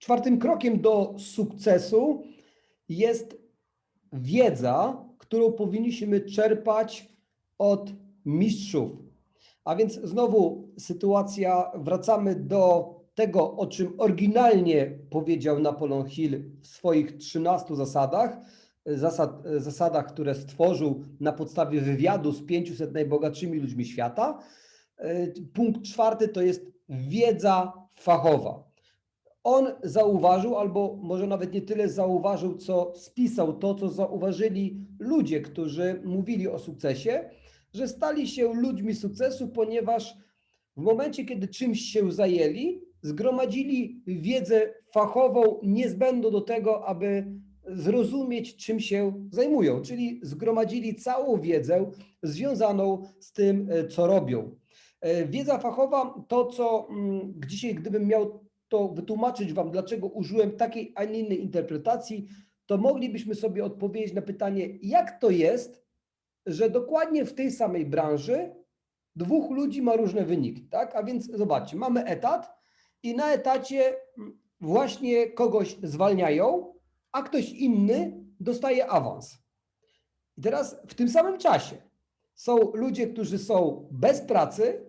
czwartym krokiem do sukcesu jest wiedza, którą powinniśmy czerpać od mistrzów. A więc znowu sytuacja, wracamy do tego, o czym oryginalnie powiedział Napoleon Hill w swoich 13 zasadach, zasad, zasadach, które stworzył na podstawie wywiadu z 500 najbogatszymi ludźmi świata. Punkt czwarty to jest wiedza fachowa. On zauważył, albo może nawet nie tyle zauważył, co spisał to, co zauważyli ludzie, którzy mówili o sukcesie, że stali się ludźmi sukcesu, ponieważ w momencie, kiedy czymś się zajęli, zgromadzili wiedzę fachową niezbędną do tego, aby zrozumieć, czym się zajmują, czyli zgromadzili całą wiedzę związaną z tym, e, co robią. E, wiedza fachowa to, co mm, dzisiaj, gdybym miał to wytłumaczyć Wam, dlaczego użyłem takiej, a nie innej interpretacji, to moglibyśmy sobie odpowiedzieć na pytanie, jak to jest, że dokładnie w tej samej branży dwóch ludzi ma różne wyniki, tak? A więc zobaczcie, mamy etat i na etacie właśnie kogoś zwalniają, a ktoś inny dostaje awans. I teraz w tym samym czasie są ludzie, którzy są bez pracy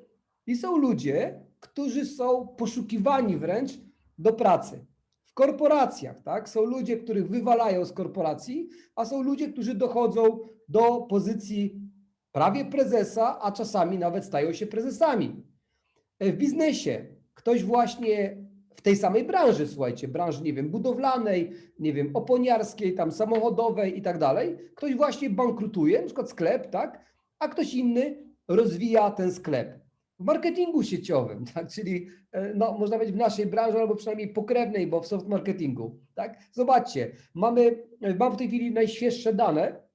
i są ludzie, którzy są poszukiwani wręcz do pracy. W korporacjach, tak? Są ludzie, których wywalają z korporacji, a są ludzie, którzy dochodzą do pozycji prawie prezesa, a czasami nawet stają się prezesami. W biznesie ktoś właśnie w tej samej branży, słuchajcie, branży, nie wiem, budowlanej, nie wiem, oponiarskiej, tam samochodowej i tak dalej, ktoś właśnie bankrutuje, na przykład sklep, tak, a ktoś inny rozwija ten sklep. W marketingu sieciowym, tak, czyli e, no, można powiedzieć w naszej branży albo przynajmniej pokrewnej, bo w soft marketingu, tak. Zobaczcie, mamy, mam w tej chwili najświeższe dane,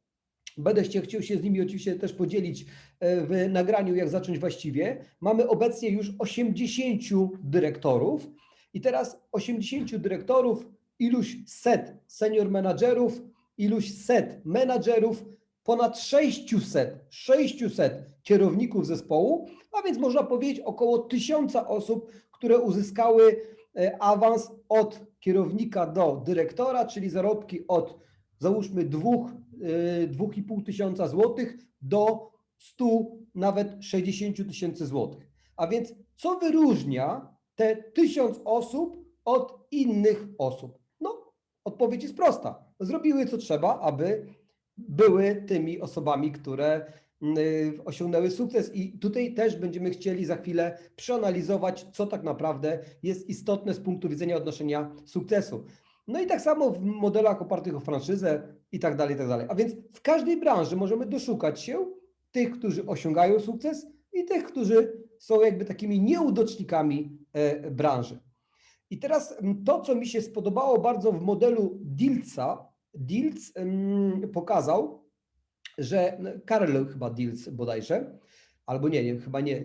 Będę chciał się z nimi oczywiście też podzielić e, w nagraniu, jak zacząć właściwie. Mamy obecnie już 80 dyrektorów i teraz 80 dyrektorów, iluś set senior menadżerów, iluś set menadżerów, ponad 600, 600 kierowników zespołu, a więc można powiedzieć około 1000 osób, które uzyskały e, awans od kierownika do dyrektora, czyli zarobki od załóżmy 2,5 tysiąca złotych do 100, nawet 60 tysięcy złotych. A więc co wyróżnia te tysiąc osób od innych osób? No, odpowiedź jest prosta. Zrobiły co trzeba, aby były tymi osobami, które y, osiągnęły sukces i tutaj też będziemy chcieli za chwilę przeanalizować, co tak naprawdę jest istotne z punktu widzenia odnoszenia sukcesu. No i tak samo w modelach opartych o franszyzę i tak dalej, i tak dalej. A więc w każdej branży możemy doszukać się tych, którzy osiągają sukces i tych, którzy są jakby takimi nieudocznikami e, branży. I teraz to, co mi się spodobało bardzo w modelu Dilca, Dilc pokazał, że Karel chyba Dilc bodajże, albo nie, nie chyba nie,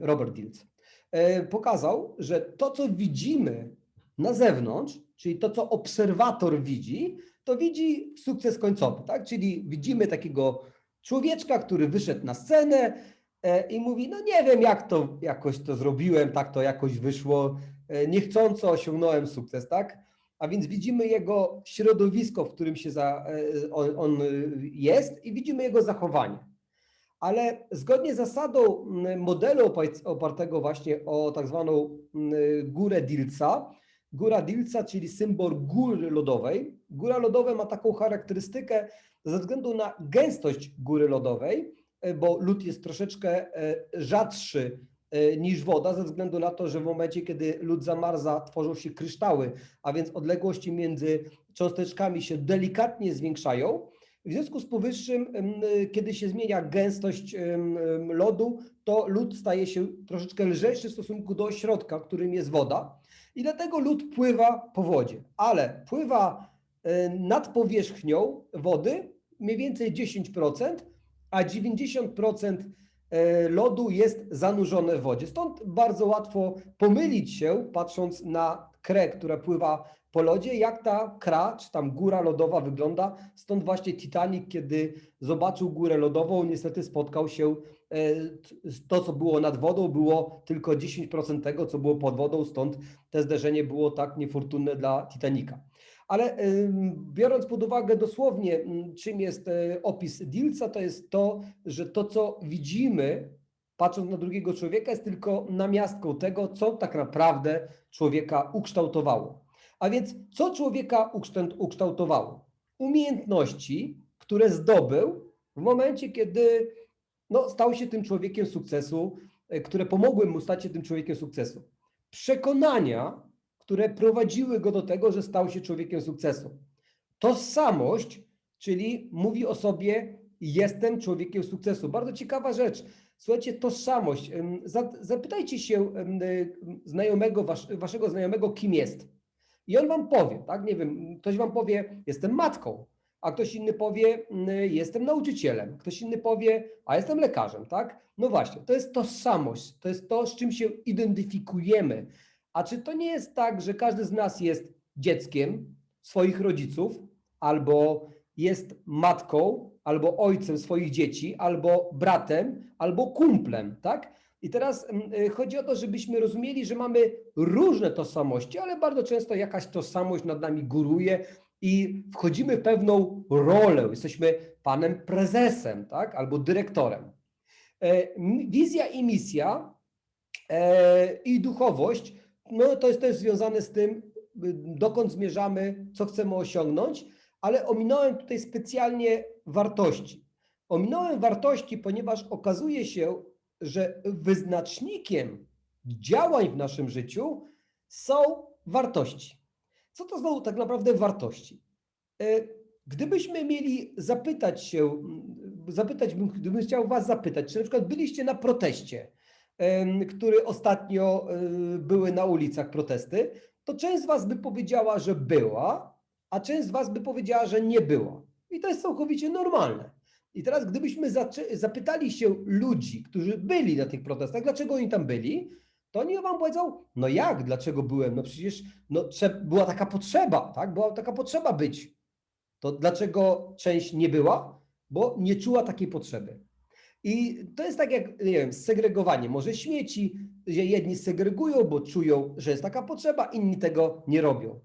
Robert Dilc, e, pokazał, że to, co widzimy na zewnątrz, czyli to, co obserwator widzi, to widzi sukces końcowy, tak? Czyli widzimy takiego człowieczka, który wyszedł na scenę e, i mówi, no nie wiem, jak to jakoś to zrobiłem, tak to jakoś wyszło, e, niechcąco osiągnąłem sukces, tak? A więc widzimy jego środowisko, w którym się za, e, on, on jest i widzimy jego zachowanie. Ale zgodnie z zasadą modelu opartego właśnie o tak zwaną górę Dilca, Góra Dilca, czyli symbol góry lodowej. Góra lodowa ma taką charakterystykę ze względu na gęstość góry lodowej, e, bo lód jest troszeczkę e, rzadszy niż woda, ze względu na to, że w momencie, kiedy lód zamarza, tworzą się kryształy, a więc odległości między cząsteczkami się delikatnie zwiększają. W związku z powyższym, kiedy się zmienia gęstość lodu, to lód staje się troszeczkę lżejszy w stosunku do środka, którym jest woda. I dlatego lód pływa po wodzie, ale pływa e, nad powierzchnią wody mniej więcej 10%, a 90% e, lodu jest zanurzone w wodzie. Stąd bardzo łatwo pomylić się, patrząc na krę, która pływa po lodzie, jak ta kra, czy tam góra lodowa wygląda. Stąd właśnie Titanic, kiedy zobaczył górę lodową, niestety spotkał się, e, t- to co było nad wodą, było tylko 10% tego, co było pod wodą, stąd te zderzenie było tak niefortunne dla Titanica. Ale biorąc pod uwagę dosłownie, czym jest e, opis Dilca, to jest to, że to, co widzimy, patrząc na drugiego człowieka, jest tylko namiastką tego, co tak naprawdę człowieka ukształtowało. A więc co człowieka ukształtowało? Umiejętności, które zdobył w momencie, kiedy no, stał się tym człowiekiem sukcesu, e, które pomogły mu stać się tym człowiekiem sukcesu. Przekonania, które prowadziły go do tego, że stał się człowiekiem sukcesu. Tożsamość, czyli mówi o sobie, jestem człowiekiem sukcesu. Bardzo ciekawa rzecz. Słuchajcie, tożsamość. Zapytajcie się y, znajomego, wasz, waszego znajomego, kim jest. I on wam powie, tak? Nie wiem, ktoś wam powie, jestem matką, a ktoś inny powie, y, jestem nauczycielem, ktoś inny powie, a jestem lekarzem, tak? No właśnie, to jest tożsamość, to jest to, z czym się identyfikujemy. A czy to nie jest tak, że każdy z nas jest dzieckiem swoich rodziców, albo jest matką, albo ojcem swoich dzieci, albo bratem, albo kumplem, tak? I teraz mm, y, chodzi o to, żebyśmy rozumieli, że mamy różne tożsamości, ale bardzo często jakaś tożsamość nad nami góruje i wchodzimy w pewną rolę. Jesteśmy panem prezesem, tak? Albo dyrektorem. E, Wizja i misja e, i duchowość, no to jest też związane z tym, y, dokąd zmierzamy, co chcemy osiągnąć, ale ominąłem tutaj specjalnie wartości. Ominąłem wartości, ponieważ okazuje się, że wyznacznikiem działań w naszym życiu są wartości. Co to znowu tak naprawdę wartości? E, Gdybyśmy mieli zapytać się, zapytać, bym- gdybym chciał Was zapytać, czy na przykład byliście na proteście, który ostatnio e, były na ulicach protesty, to część z Was by powiedziała, że była, a część z Was by powiedziała, że nie była. I to jest całkowicie normalne. I teraz, gdybyśmy zapytali się ludzi, którzy byli na tych protestach, dlaczego oni tam byli, to oni wam powiedzą, no jak, dlaczego byłem? No przecież no, była taka potrzeba, tak? Była taka potrzeba być. To dlaczego część nie była? Bo nie czuła takiej potrzeby. I to jest tak jak, nie wiem, segregowanie. Może śmieci, że jedni segregują, bo czują, że jest taka potrzeba, inni tego nie robią.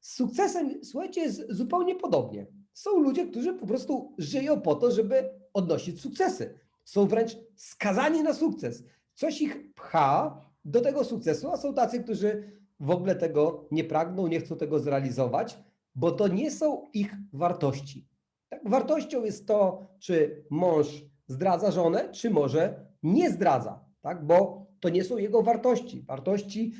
Z sukcesem, słuchajcie, jest zupełnie podobnie. Są ludzie, którzy po prostu żyją po to, żeby odnosić sukcesy. Są wręcz skazani na sukces. Coś ich pcha do tego sukcesu, a są tacy, którzy w ogóle tego nie pragną, nie chcą tego zrealizować, bo to nie są ich wartości. Tak? Wartością jest to, czy mąż zdradza żonę, czy może nie zdradza, tak? bo to nie są jego wartości. Wartości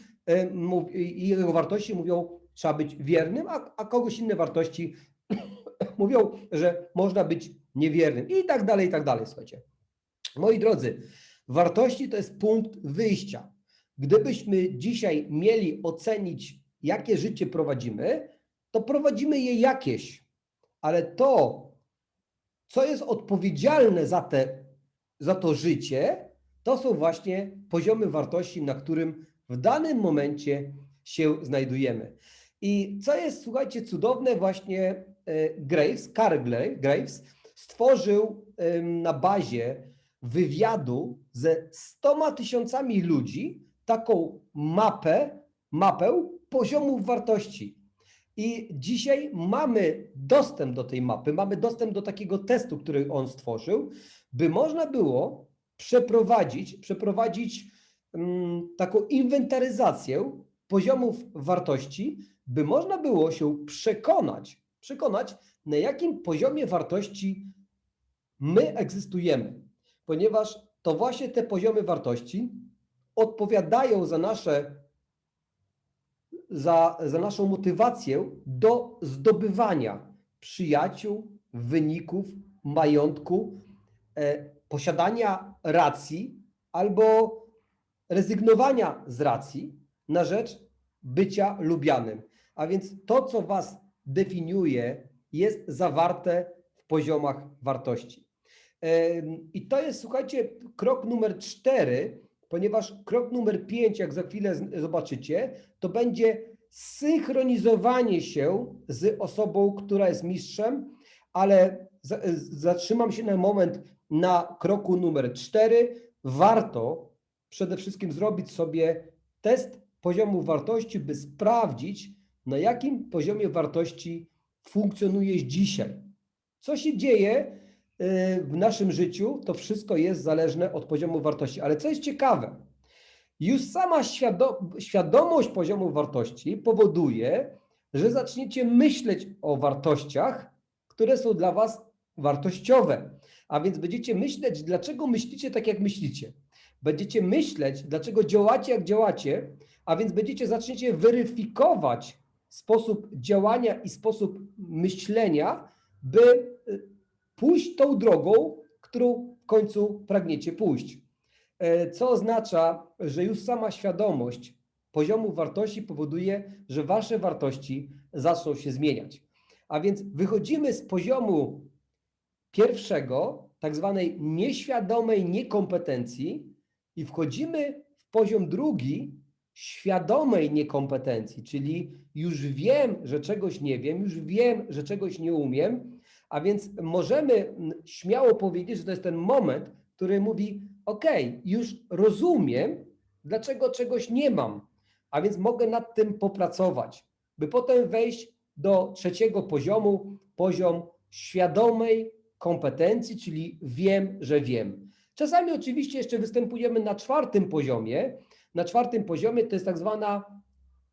mów- i jego wartości mówią, trzeba być wiernym, a, a kogoś inne wartości mówią, że można być niewiernym i tak dalej, i tak dalej, słuchajcie. Moi drodzy, wartości to jest punkt wyjścia. Gdybyśmy dzisiaj mieli ocenić, jakie życie prowadzimy, to prowadzimy je jakieś, ale to, co jest odpowiedzialne za, te, za to życie, to są właśnie poziomy wartości, na którym w danym momencie się znajdujemy. I co jest, słuchajcie, cudowne, właśnie e, Graves, Carl Gra- Graves stworzył na bazie wywiadu ze 100 tysiącami ludzi taką mapę, mapę poziomów wartości. I dzisiaj mamy dostęp do tej mapy, mamy dostęp do takiego testu, który on stworzył, by można było przeprowadzić, przeprowadzić mm, taką inwentaryzację poziomów wartości, by można było się przekonać, przekonać, na jakim poziomie wartości my egzystujemy, ponieważ to właśnie te poziomy wartości odpowiadają za nasze za, za naszą motywację do zdobywania przyjaciół, wyników, majątku, e, posiadania racji albo rezygnowania z racji na rzecz bycia lubianym. A więc to, co Was definiuje, jest zawarte w poziomach wartości. Em, I to jest, słuchajcie, krok numer cztery, ponieważ krok numer pięć, jak za chwilę zobaczycie, to będzie synchronizowanie się z osobą, która jest mistrzem, ale za- zatrzymam się na moment na kroku numer cztery. Warto przede wszystkim zrobić sobie test poziomu wartości, by sprawdzić, na jakim poziomie wartości funkcjonujesz dzisiaj. Co się dzieje w naszym życiu, to wszystko jest zależne od poziomu wartości. Ale co jest ciekawe, już sama świado- świadomość poziomu wartości powoduje, że zaczniecie myśleć o wartościach, które są dla Was wartościowe. A więc będziecie myśleć, dlaczego myślicie tak, jak myślicie. Będziecie myśleć, dlaczego działacie, jak działacie, a więc będziecie zaczniecie weryfikować sposób działania i sposób myślenia, by y, pójść tą drogą, którą w końcu pragniecie pójść. E, Co oznacza, że już sama świadomość poziomu wartości powoduje, że wasze wartości zaczną się zmieniać. A więc wychodzimy z poziomu pierwszego, tak zwanej nieświadomej niekompetencji, i wchodzimy w poziom drugi, świadomej niekompetencji, czyli już wiem, że czegoś nie wiem, już wiem, że czegoś nie umiem, a więc możemy śmiało powiedzieć, że to jest ten moment, który mówi: OK, już rozumiem, dlaczego czegoś nie mam, a więc mogę nad tym popracować, by potem wejść do trzeciego poziomu, poziom świadomej kompetencji, czyli wiem, że wiem. Czasami oczywiście jeszcze występujemy na czwartym poziomie. Na czwartym poziomie to jest tak zwana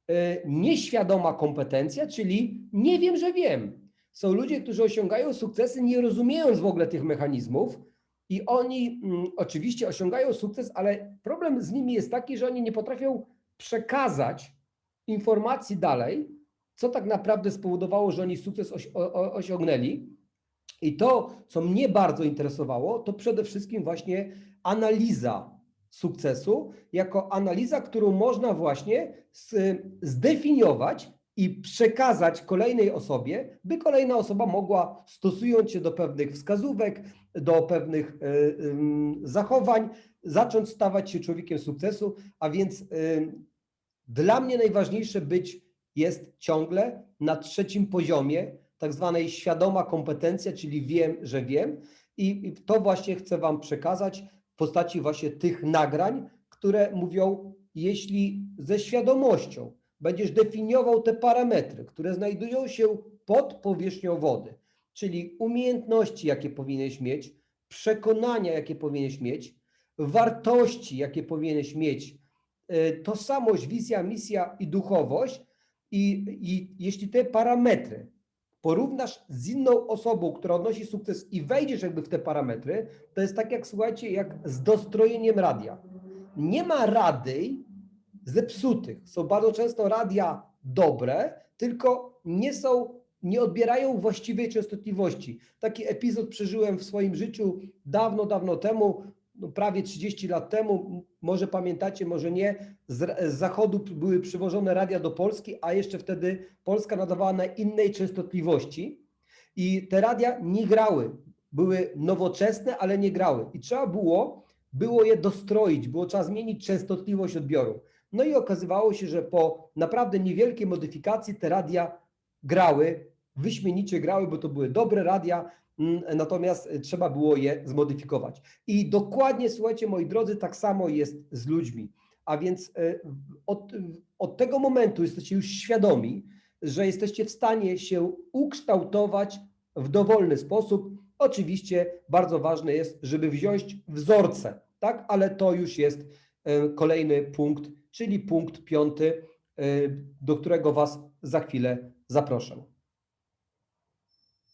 e, nieświadoma kompetencja, czyli nie wiem, że wiem. Są ludzie, którzy osiągają sukcesy, nie rozumiejąc w ogóle tych mechanizmów, i oni mm, oczywiście osiągają sukces, ale problem z nimi jest taki, że oni nie potrafią przekazać informacji dalej, co tak naprawdę spowodowało, że oni sukces osiągnęli. I to, co mnie bardzo interesowało, to przede wszystkim właśnie analiza sukcesu, jako analiza, którą można właśnie zdefiniować i przekazać kolejnej osobie, by kolejna osoba mogła, stosując się do pewnych wskazówek, do pewnych ym, zachowań, zacząć stawać się człowiekiem sukcesu. A więc ym, dla mnie najważniejsze być jest ciągle na trzecim poziomie, tak zwanej świadoma kompetencja, czyli wiem, że wiem. I, I to właśnie chcę Wam przekazać w postaci właśnie tych nagrań, które mówią, jeśli ze świadomością będziesz definiował te parametry, które znajdują się pod powierzchnią wody, czyli umiejętności, jakie powinieneś mieć, przekonania, jakie powinieneś mieć, wartości, jakie powinieneś mieć, y, tożsamość, wizja, misja i duchowość. I, I jeśli te parametry porównasz z inną osobą, która odnosi sukces i wejdziesz jakby w te parametry, to jest tak jak, słuchajcie, jak z dostrojeniem radia. Nie ma rady zepsutych. Są bardzo często radia dobre, tylko nie są, nie odbierają właściwej częstotliwości. Taki epizod przeżyłem w swoim życiu dawno, dawno temu, no prawie 30 lat temu, może pamiętacie, może nie, z, zachodu były przywożone radia do Polski, a jeszcze wtedy Polska nadawała na innej częstotliwości i te radia nie grały. Były nowoczesne, ale nie grały. I trzeba było, było je dostroić, było trzeba zmienić częstotliwość odbioru. No i okazywało się, że po naprawdę niewielkiej modyfikacji te radia grały, wyśmienicie grały, bo to były dobre radia, mm, natomiast y, trzeba było je zmodyfikować. I dokładnie, słuchajcie, moi drodzy, tak samo jest z ludźmi. A więc y, od, od tego momentu jesteście już świadomi, że jesteście w stanie się ukształtować w dowolny sposób. Oczywiście bardzo ważne jest, żeby wziąć wzorce, tak? Ale to już jest y, kolejny punkt, czyli punkt piąty, y, do którego Was za chwilę zapraszam.